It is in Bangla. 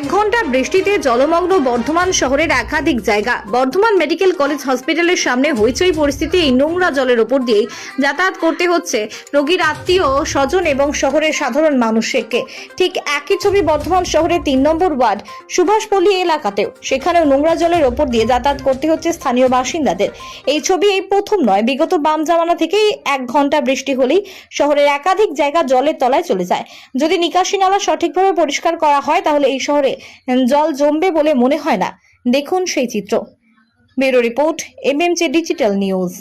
এক ঘণ্টা বৃষ্টিতে জলমগ্ন বর্ধমান শহরের একাধিক জায়গা। বর্ধমান মেডিকেল কলেজ হসপিটালের সামনে হইচই পরিস্থিতি এই নোংরা জলের ওপর দিয়েই যাতায়াত করতে হচ্ছে রোগীর আত্মীয়, স্বজন এবং শহরের সাধারণ মানুষকে ঠিক একই ছবি বর্ধমান শহরের তিন নম্বর ওয়ার্ড, সুভাষপল্লী এলাকাতেও। সেখানেও নোংরা জলের ওপর দিয়ে যাতায়াত করতে হচ্ছে স্থানীয় বাসিন্দাদের। এই ছবি এই প্রথম নয়, বিগত বাম জামানা থেকেই এক ঘণ্টা বৃষ্টি হলেই শহরের একাধিক জায়গা জলের তলায় চলে যায়। যদি নিকাশি নালা সঠিকভাবে পরিষ্কার করা হয়, তাহলে এই শহরে জল জমবে বলে মনে হয় না। দেখুন সেই চিত্র। Bureau report MMJ digital news.